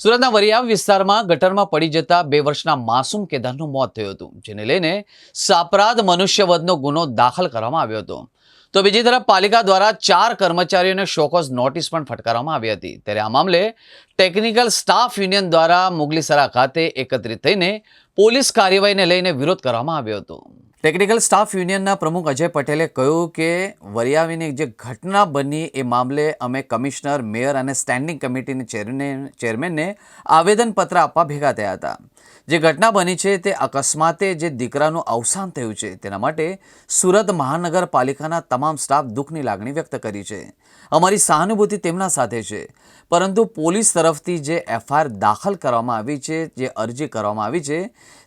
સુરતના વરિયાવ વિસ્તારમાં ગટરમાં પડી જતા બે વર્ષના માસૂમ કેદારનું મોત થયું હતું, જેને લઈને સાપરાધ મનુષ્યવધનો ગુનો દાખલ કરવામાં આવ્યો હતો. તો બીજી તરફ પાલિકા દ્વારા ચાર કર્મચારીઓને શોકોઝ નોટિસ પણ ફટકારવામાં આવી હતી. ત્યારે આ મામલે ટેકનિકલ સ્ટાફ યુનિયન દ્વારા મુગલીસરા ખાતે એકત્રિત થઈને પોલીસ કાર્યવાહીને લઈને વિરોધ કરવામાં આવ્યો હતો. ટેકનિકલ સ્ટાફ યુનિયનના પ્રમુખ અજય પટેલે કહ્યું કે વરિયાવીની જે ઘટના બની એ મામલે અમે કમિશનર, મેયર અને સ્ટેન્ડિંગ કમિટીની ચેરમેન ચેરમેનને આવેદનપત્ર આપવા ભેગા થયા હતા. જે ઘટના બની છે તે અકસ્માતે જે દીકરાનું અવસાન થયું છે તેના માટે સુરત મહાનગરપાલિકાના તમામ સ્ટાફ દુઃખની લાગણી વ્યક્ત કરી છે. અમારી સહાનુભૂતિ તેમના સાથે છે, પરંતુ પોલીસ તરફથી જે એફઆઈઆર દાખલ કરવામાં આવી છે, જે અરજી કરવામાં આવી છે,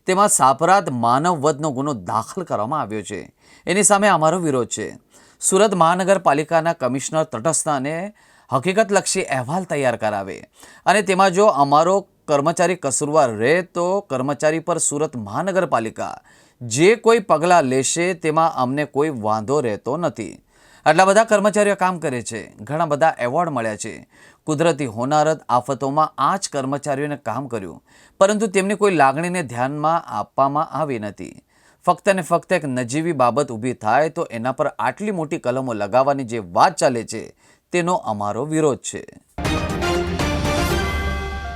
તેમાં સાપરાધ માનવ વધનો ગુનો દાખલ કરવામાં આવ્યો છે. એની સામે અમારો વિરોધ છે. સુરત મહાનગરપાલિકાના કમિશનર તટસ્થાને હકીકતલક્ષી અહેવાલ તૈયાર કરાવે. અને તેમાં જો અમારો કર્મચારી કસૂરવાર રહે તો કર્મચારી પર સુરત મહાનગરપાલિકા જે કોઈ પગલાં લેશે તેમાં અમને કોઈ વાંધો રહેતો નથી. આટલા બધા કર્મચારીઓ કામ કરે છે. ઘણા બધા એવોર્ડ મળ્યા છે. કુદરતી હોનારત આફતોમાં આ જ કર્મચારીઓને કામ કર્યું. પરંતુ તેમની કોઈ લાગણીને ધ્યાનમાં આપવામાં આવી નથી. ફક્ત ને ફક્ત એક નજીવી બાબત ઊભી થાય તો એના પર આટલી મોટી કલમો લગાવવાની જે વાત ચાલે છે, તેનો અમારો વિરોધ છે.